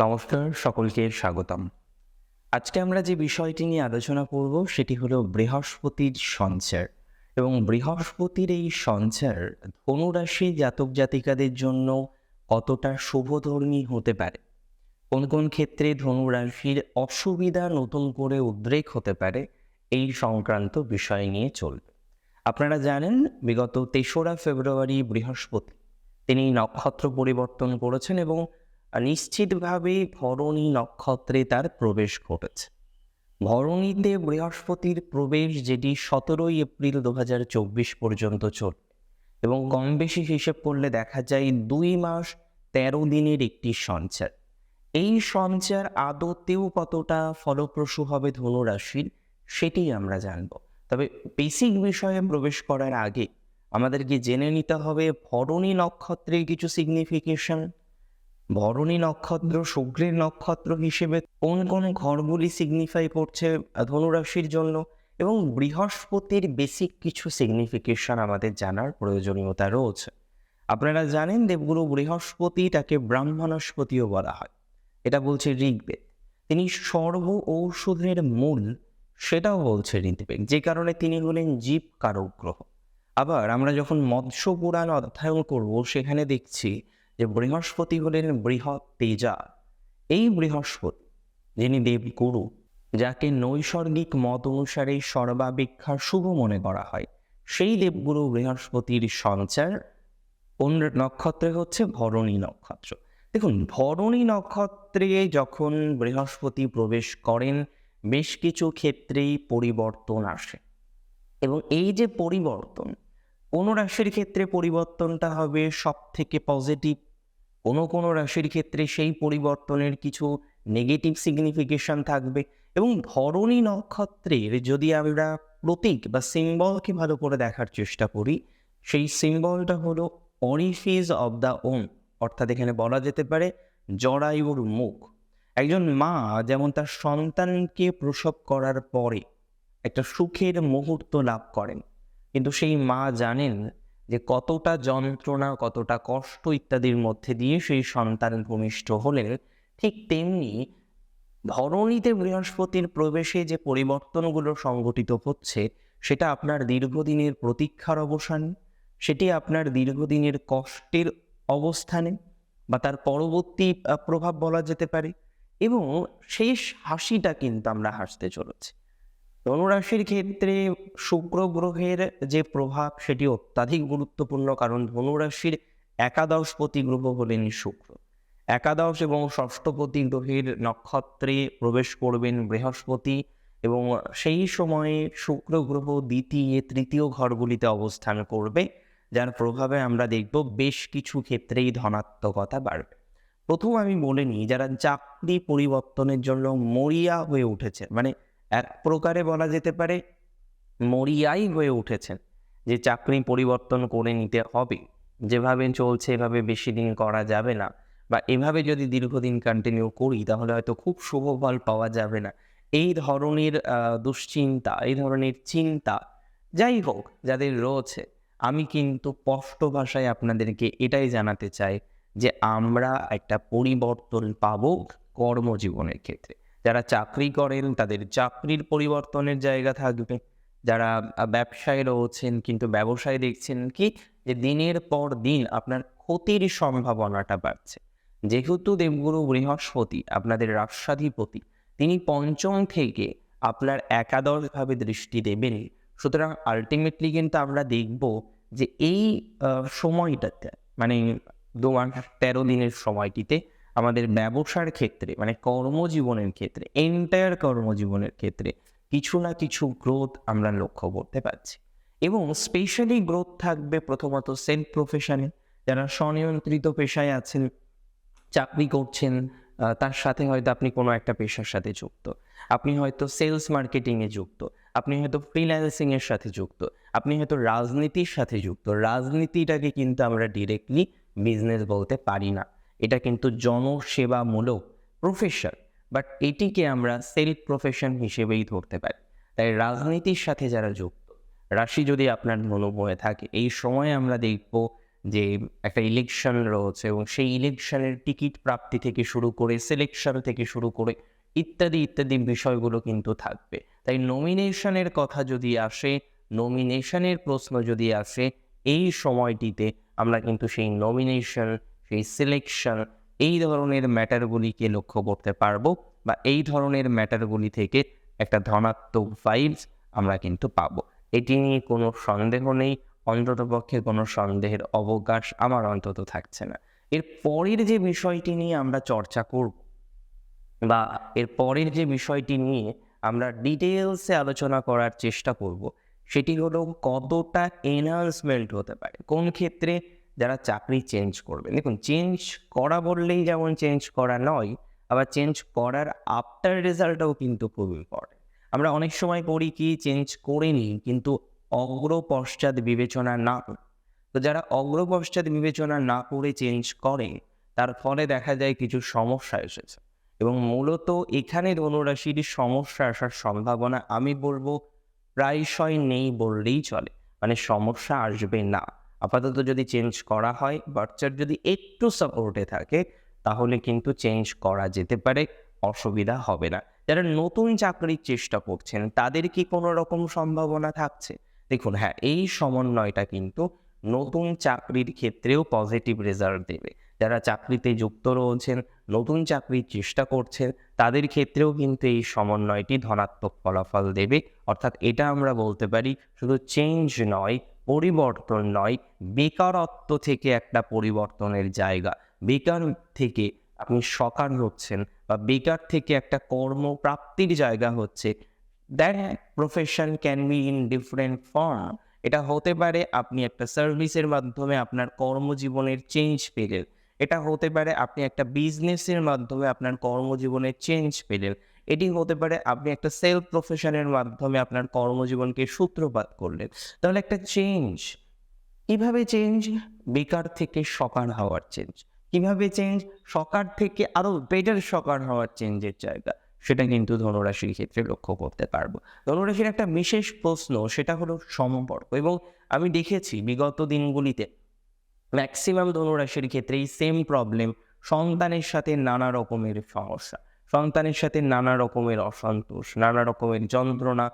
নমস্কার, সকলকে স্বাগতম। আজকে আমরা যে বিষয়টি নিয়ে আলোচনা করব সেটি হলো বৃহস্পতির সঞ্চার এবং বৃহস্পতির এই সঞ্চার ধনুরাশি জাতক জাতিকাদের জন্য কতটা শুভধর্মী হতে পারে? কোন কোন ক্ষেত্রে ধনুরাশির অসুবিধা নতুন করে উদ্রেক হতে পারে? এই সংক্রান্ত বিষয় নিয়ে চলবে। আপনারা জানেন, বিগত তেসরা ফেব্রুয়ারি বৃহস্পতি, তিনি নক্ষত্র পরিবর্তন করেছেন এবং নিশ্চিতভাবে ভরণী নক্ষত্রে তার প্রবেশ ঘটেছে। ভরণীতে বৃহস্পতির প্রবেশ যেটি সতেরোই এপ্রিল দু হাজার চব্বিশ পর্যন্ত চলবে এবং কম বেশি হিসেব করলে দেখা যায় দুই মাস তেরো দিনের একটি সঞ্চার। এই সঞ্চার আদতেও কতটা ফলপ্রসূ হবে ধনুরাশির সেটি আমরা জানব। তবে বেসিক বিষয়ে প্রবেশ করার আগে আমাদেরকে জেনে নিতে হবে ভরণী নক্ষত্রের কিছু সিগনিফিকেশন ভরণী নক্ষত্র, শুক্রের নক্ষত্র হিসেবে কোন কোন ঘরগুলি সিগনিফাই করছে ধনুরাশির জন্য এবং বৃহস্পতির বেসিক কিছু সিগনিফিকেশন আমাদের জানার প্রয়োজনীয়তা রয়েছে। আপনারা জানেন দেবগুরু বৃহস্পতি তাকে ব্রাহ্মণস্পতিও বলা হয়। এটা বলছে ঋগ্বেদ। তিনি সর্ব ঔষধের মূল, সেটাও বলছে ঋগ্বেদ, যে কারণে তিনি হলেন জীব কারক গ্রহ আবার আমরা যখন মৎস্য পুরাণ অধ্যয়ন করব, সেখানে দেখছি যে বৃহস্পতি হলেন বৃহৎ তেজা। এই বৃহস্পতি, যিনি দেবগুরু, যাকে নৈসর্গিক মত অনুসারে সর্বাপেক্ষা শুভ মনে করা হয়, সেই দেবগুরু বৃহস্পতির সঞ্চার কোন নক্ষত্রে হচ্ছে ভরণী নক্ষত্র। দেখুন, ভরণী নক্ষত্রে যখন বৃহস্পতি প্রবেশ করেন, বেশ কিছু ক্ষেত্রেই পরিবর্তন আসে। এবং এই যে পরিবর্তন কোনো রাশির ক্ষেত্রে পরিবর্তনটা হবে সব থেকে পজিটিভ কোনো কোনো রাশির ক্ষেত্রে সেই পরিবর্তনের কিছু নেগেটিভ সিগনিফিকেশন থাকবে এবং ধরণী নক্ষত্রের যদি আমরা প্রতীক বা সিম্বলকে ভালো করে দেখার চেষ্টা করি, সেই সিম্বলটা হলো অরিফিস অব দ্য ওম অর্থাৎ এখানে বলা যেতে পারে জরায়ুর মুখ। একজন মা যেমন তার সন্তানকে প্রসব করার পরে একটা সুখের মুহূর্ত লাভ করেন, কিন্তু সেই মা জানেন যে কতটা যন্ত্রণা, কতটা কষ্ট ইত্যাদির মধ্যে দিয়ে সেই সন্তান ভূমিষ্ঠ হলেন ঠিক তেমনি ধরণীতে বৃহস্পতির প্রবেশে যে পরিবর্তনগুলো সংঘটিত হচ্ছে, সেটা আপনার দীর্ঘদিনের প্রতীক্ষার অবসান, সেটি আপনার দীর্ঘদিনের কষ্টের অবস্থানে বা তার পরবর্তী প্রভাব বলা যেতে পারে এবং শেষ হাসিটা কিন্তু আমরা হাসতে চলেছি। ধনুরাশির ক্ষেত্রে শুক্র গ্রহের যে প্রভাব, সেটি অত্যাধিক গুরুত্বপূর্ণ কারণ ধনুরাশির একাদশপতি গ্রহ হলেন শুক্র। একাদশ এবং ষষ্ঠপতি গ্রহের নক্ষত্রে প্রবেশ করবেন বৃহস্পতি এবং সেই সময়ে শুক্র গ্রহ দ্বিতীয়, তৃতীয় ঘরগুলিতে অবস্থান করবে, যার প্রভাবে আমরা দেখব বেশ কিছু ক্ষেত্রেই ধনাত্মকতা বাড়বে। প্রথম আমি বলে নিই, যারা চাকরি পরিবর্তনের জন্য মরিয়া হয়ে উঠেছে মানে এক প্রকারে বলা যেতে পারে মরিয়াই হয়ে উঠেছেন যে চাকরি পরিবর্তন করে নিতে হবে। যেভাবে চলছে, এভাবে বেশি দিন করা যাবে না বা এভাবে যদি দীর্ঘদিন কন্টিনিউ করি, তাহলে হয়তো খুব শুভ ফল পাওয়া যাবে না। এই ধরনের দুশ্চিন্তা, এই ধরনের চিন্তা যাই হোক, যাদের রয়েছে, আমি কিন্তু স্পষ্ট ভাষায় আপনাদেরকে এটাই জানাতে চাই যে আমরা একটা পরিবর্তন পাবো কর্মজীবনের ক্ষেত্রে। যারা চাকরি করেন, তাদের চাকরির পরিবর্তনের জায়গা থাকবে। যারা ব্যবসায় রয়েছেন কিন্তু ব্যবসায় দেখছেন কি, যে দিনের পর দিন আপনার ক্ষতির সম্ভাবনাটা বাড়ছে। যেহেতু দেবগুরু বৃহস্পতি, আপনাদের রাষ্ট্রাধিপতি, তিনি পঞ্চম থেকে আপনার একাদশভাবে দৃষ্টি দেবেন। সুতরাং আলটিমেটলি কিন্তু আমরা দেখব যে এই সময়টাতে মানে দু মাস তেরো দিনের সময়টিতে আমাদের ব্যবসার ক্ষেত্রে মানে কর্মজীবনের ক্ষেত্রে এন্টায়ার কর্মজীবনের ক্ষেত্রে কিছু না কিছু গ্রোথ আমরা লক্ষ্য করতে পারছি। এবং স্পেশালি গ্রোথ থাকবে প্রথমত সেলফ প্রফেশনে যারা স্বনিয়ন্ত্রিত পেশায় আছেন, চাকরি করছেন তার সাথে হয়তো আপনি কোনো একটা পেশার সাথে যুক্ত। আপনি হয়তো সেলস মার্কেটিংয়ে যুক্ত। আপনি হয়তো ফ্রিল্যান্সিংয়ের সাথে যুক্ত। আপনি হয়তো রাজনীতির সাথে যুক্ত। রাজনীতিটাকে কিন্তু আমরা ডিরেক্টলি বিজনেস বলতে পারি না। এটা কিন্তু জনসেবামূলক প্রফেশন বাট এটিকে আমরা সেলফ প্রফেশন হিসেবেই ধরতে পারি। তাই রাজনীতির সাথে যারা যুক্ত, রাশি যদি আপনার হয়ে থাকে, এই সময়ে আমরা দেখব যে একটা ইলেকশন রয়েছে এবং সেই ইলেকশনের টিকিট প্রাপ্তি থেকে শুরু করে সিলেকশন থেকে শুরু করে ইত্যাদি ইত্যাদি বিষয়গুলো কিন্তু থাকবে। তাই নমিনেশনের কথা যদি আসে নমিনেশনের প্রশ্ন যদি আসে, এই সময়টিতে আমরা কিন্তু সেই নমিনেশন সেই সিলেকশন এই ধরনের ম্যাটারগুলিকে লক্ষ্য করতে পারব বা এই ধরনের ম্যাটারগুলি থেকে একটা ধনাত্মক ভাইবস আমরা কিন্তু পাবো। এটি নিয়ে কোনো সন্দেহ নেই, অন্ততপক্ষে কোনো সন্দেহের অবকাশ আমার অন্তত থাকছে না। এর পরের যে বিষয়টি নিয়ে আমরা চর্চা করব বা এর পরের যে বিষয়টি নিয়ে আমরা ডিটেলসে আলোচনা করার চেষ্টা করব, সেটি হলো কতটা এনহান্সমেন্ট হতে পারে, কোন ক্ষেত্রে যারা চাকরি চেঞ্জ করবে দেখুন চেঞ্জ করা বললেই যেমন চেঞ্জ করা নয়, আবার চেঞ্জ করার আফটার রেজাল্টটাও কিন্তু খুব ইম্পর্টেন্ট আমরা অনেক সময় করি কি চেঞ্জ করে নিই, কিন্তু অগ্র পশ্চাৎ বিবেচনা না তো যারা অগ্র পশ্চাৎ বিবেচনা না করে চেঞ্জ করে তার ফলে দেখা যায় কিছু সমস্যা এসেছে। এবং মূলত এখানে ধনুরাশির সমস্যা আসার সম্ভাবনা আমি বলব প্রায়শই নেই বললেই চলে। মানে সমস্যা আসবে না। আপাতত যদি চেঞ্জ করা হয় বাচ্চার যদি একটু সাপোর্টে থাকে, তাহলে কিন্তু চেঞ্জ করা যেতে পারে, অসুবিধা হবে না। যারা নতুন চাকরির চেষ্টা করছেন, তাদের কি কোনো রকম সম্ভাবনা থাকছে? দেখুন হ্যাঁ এই সমন্বয়টা কিন্তু নতুন চাকরির ক্ষেত্রেও পজিটিভ রেজাল্ট দেবে। যারা চাকরিতে যুক্ত রয়েছেন, নতুন চাকরির চেষ্টা করছেন, তাদের ক্ষেত্রেও কিন্তু এই সমন্বয়টি ধনাত্মক ফলাফল দেবে। অর্থাৎ এটা আমরা বলতে পারি, শুধু চেঞ্জ নয় পরিবর্তন নয়, বেকারত্ব থেকে একটা পরিবর্তনের জায়গা। বেকার থেকে আপনি সকার হচ্ছেন বা বেকার থেকে একটা কর্মপ্রাপ্তির জায়গা হচ্ছে। That profession can be in different form এটা হতে পারে আপনি একটা সার্ভিসের মাধ্যমে আপনার কর্মজীবনের চেঞ্জ পেলেন। এটা হতে পারে আপনি একটা বিজনেসের মাধ্যমে আপনার কর্মজীবনের চেঞ্জ পেলেন। এটি হতে পারে আপনি একটা সেলফ প্রফেশনের মাধ্যমে আপনার কর্মজীবনকে সূত্রপাত করলেন। তাহলে একটা চেঞ্জ কীভাবে চেঞ্জ বেকার থেকে সকার হওয়ার চেঞ্জ কীভাবে চেঞ্জ সকার থেকে আরও বেটার সকার হওয়ার চেঞ্জের জায়গা। সেটা কিন্তু ধনুরাশির ক্ষেত্রে লক্ষ্য করতে পারব। ধনুরাশির একটা বিশেষ প্রশ্ন, সেটা হলো সম্পর্ক এবং আমি দেখেছি বিগত দিনগুলিতে ম্যাক্সিমাম ধনুরাশির ক্ষেত্রে এই সেম প্রবলেম সন্তানের সাথে নানা রকমের সমস্যা। সন্তানের সাথে নানা রকমের অসন্তোষ, নানা রকমের যন্ত্রণা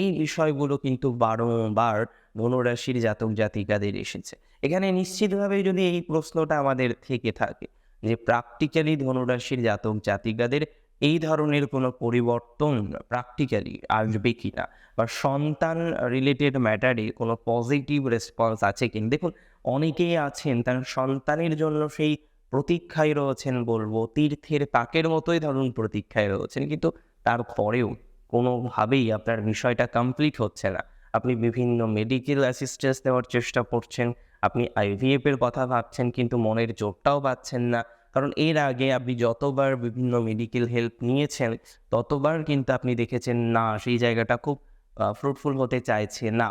এই বিষয়গুলো কিন্তু বারংবার ধনুরাশির জাতক জাতিকাদের এসেছে। এখানে নিশ্চিতভাবে যদি এই প্রশ্নটা আমাদের থেকে থাকে যে প্র্যাকটিক্যালি ধনুরাশির জাতক জাতিকাদের এই ধরনের কোনো পরিবর্তন প্র্যাকটিক্যালি আসবে কিনা বা সন্তান রিলেটেড ম্যাটারে কোনো পজিটিভ রেসপন্স আছে কিনা? দেখুন, অনেকেই আছেন তার সন্তানের জন্য সেই প্রতীক্ষায় রয়েছেন বলব, তীর্থের তাকের মতোই ধরুন প্রতীক্ষায় রয়েছেন, কিন্তু তারপরেও কোনোভাবেই আপনার বিষয়টা কমপ্লিট হচ্ছে না। আপনি বিভিন্ন মেডিকেল অ্যাসিস্ট্যান্স দেওয়ার চেষ্টা করছেন, আপনি আইভিএফ এর কথা ভাবছেন, কিন্তু মনের জোরটাও পাচ্ছেন না। কারণ এর আগে আপনি যতবার বিভিন্ন মেডিকেল হেল্প নিয়েছেন, ততবার কিন্তু আপনি দেখেছেন, না, সেই জায়গাটা খুব ফ্রুটফুল হতে চাইছে না।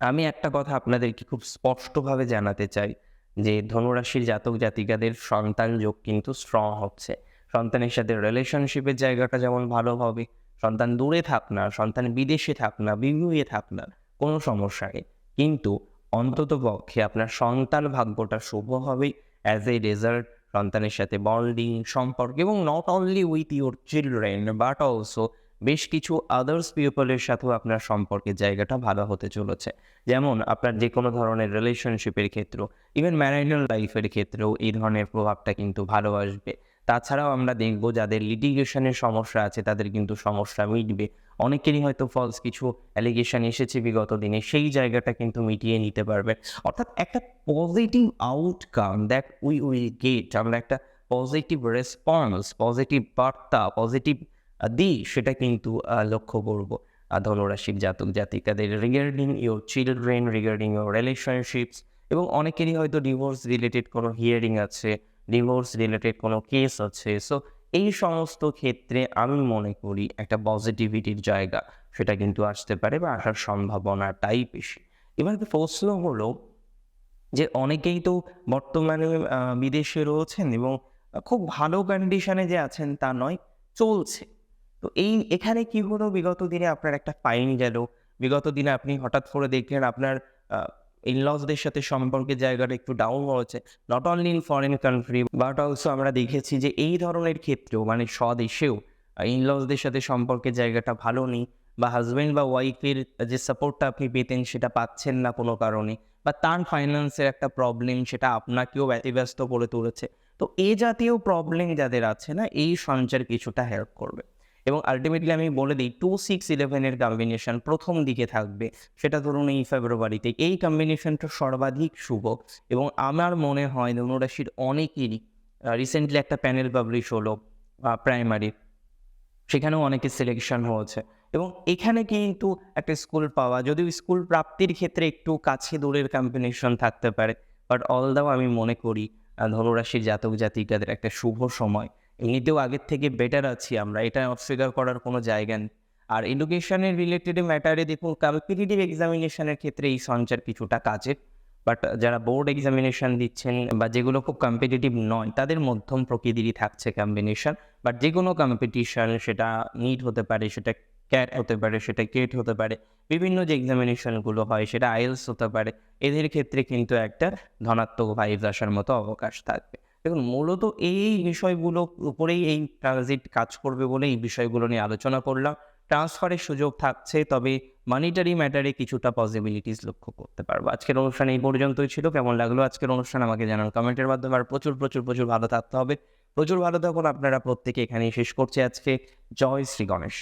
আমি একটা কথা আপনাদেরকে খুব স্পষ্টভাবে জানাতে চাই। যে ধনুরাশির জাতক জাতিকাদের সন্তান যোগ কিন্তু স্ট্রং হচ্ছে। সন্তানের সাথে রিলেশনশিপের জায়গাটা যেমন ভালো হবে, সন্তান দূরে থাক না, সন্তান বিদেশে থাক না বিভুয়ে থাক না, কোনো সমস্যা নেই। কিন্তু অন্তত পক্ষে আপনার সন্তান ভাগ্যটা শুভ হবে অ্যাজ এ রেজাল্ট সন্তানের সাথে বন্ডিং সম্পর্ক এবং not only with your children but also বেশ কিছু আদার্স পিপলের সাথেও আপনার সম্পর্কের জায়গাটা ভালো হতে চলেছে। যেমন আপনার যে কোনো ধরনের রিলেশনশিপের ক্ষেত্রেও ইভেন ম্যারিটাল লাইফের ক্ষেত্রেও এই ধরনের প্রভাবটা কিন্তু ভালো আসবে। তাছাড়াও আমরা দেখব যাদের লিটিগেশনের সমস্যা আছে, তাদের কিন্তু সমস্যা মিটবে। অনেকেরই হয়তো ফলস কিছু অ্যালিগেশন এসেছে বিগত দিনে, সেই জায়গাটা কিন্তু মিটিয়ে নিতে পারবে। অর্থাৎ একটা positive outcome that we will get আমরা একটা পজিটিভ রেসপন্স পজিটিভ বার্তা পজিটিভ দিই, সেটা কিন্তু লক্ষ্য করব। ধনুরাশির জাতক জাতিকাদের regarding your children regarding your relationships এবং অনেকেরই হয়তো ডিভোর্স রিলেটেড কোনো হিয়ারিং আছে ডিভোর্স রিলেটেড কোনো কেস আছে। সো এই সমস্ত ক্ষেত্রে আমি মনে করি একটা পজিটিভিটির জায়গা, সেটা কিন্তু আসতে পারে বা আসার সম্ভাবনাটাই বেশি। এবার প্রশ্ন হলো যে, অনেকেই তো বর্তমানে বিদেশে রয়েছেন এবং খুব ভালো কন্ডিশনে যে আছেন তা নয়, চলছে। তো এই এখানে কি হলো? বিগত দিনে আপনার একটা ফাইন গেল। বিগত দিনে আপনি হঠাৎ করে দেখলেন আপনার ইনলসদের সাথে সম্পর্কের জায়গাটা একটু ডাউন হয়েছে। Not only in foreign country but also আমরা দেখেছি যে এই ধরনের ক্ষেত্রেও মানে স্বদেশেও ইনলসদের সাথে সম্পর্কের জায়গাটা ভালো নেই বা হাজব্যান্ড বা ওয়াইফের যে সাপোর্টটা আপনি পেতেন সেটা পাচ্ছেন না কোনো কারণে বা তার ফাইন্যান্সের একটা প্রবলেম সেটা আপনাকেও ব্যতিব্যস্ত করে তুলেছে। তো এ জাতীয় প্রবলেম যাদের আছে না, এই সঞ্চার কিছুটা হেল্প করবে। এবং আলটিমেটলি আমি বলে দিই টু সিক্স ইলেভেনের কম্বিনেশন প্রথম দিকে থাকবে। সেটা ধরুন এই ফেব্রুয়ারিতে এই কম্বিনেশনটা সর্বাধিক শুভ এবং আমার মনে হয় ধনুরাশির অনেকেরই রিসেন্টলি একটা প্যানেল পাবলিশ হলো প্রাইমারি সেখানেও অনেকের সিলেকশন হয়েছে এবং এখানে কিন্তু একটা স্কুল পাওয়া, যদিও স্কুল প্রাপ্তির ক্ষেত্রে একটু কাছে দূরের কম্বিনেশন থাকতে পারে বাট অল দাও আমি মনে করি ধনুরাশির জাতক জাতিকাদের একটা শুভ সময়। এমনিতেও আগের থেকে বেটার আছি আমরা, এটা অস্বীকার করার কোনো জায়গা নেই। আর এডুকেশনের রিলেটেড ম্যাটারে দেখুন কম্পিটিটিভ এক্সামিনেশনের ক্ষেত্রে এই সঞ্চার কিছুটা কাজের। বাট যারা বোর্ড এক্সামিনেশন দিচ্ছেন বা যেগুলো খুব কম্পিটিটিভ নয়, তাদের মধ্যম প্রকৃতিরই থাকছে কম্বিনেশন বাট যে কোনো কম্পিটিশন সেটা নিট হতে পারে, সেটা ক্যাট হতে পারে, সেটা কেট হতে পারে। বিভিন্ন যে এক্সামিনেশনগুলো হয়, সেটা আইএলস হতে পারে। এদের ক্ষেত্রে কিন্তু একটা ধনাত্মক ভাইভ আসার মতো অবকাশ থাকবে। দেখুন, মূলত এই বিষয়গুলো উপরেই এই ট্রানজিট কাজ করবে বলে এই বিষয়গুলো নিয়ে আলোচনা করলাম। ট্রান্সফারের সুযোগ থাকছে, তবে মানিটারি ম্যাটারে কিছুটা পসিবিলিটিস লক্ষ্য করতে পারব। আজকের অনুষ্ঠান এই পর্যন্তই ছিল। কেমন লাগল আজকের অনুষ্ঠান আমাকে জানান কমেন্টের মাধ্যমে। আর প্রচুর প্রচুর প্রচুর ভালো থাকতে হবে। প্রচুর ভালো থাকুন। আপনারা প্রত্যেকে এখানেই শেষ করছে আজকে। জয় শ্রী গণেশ।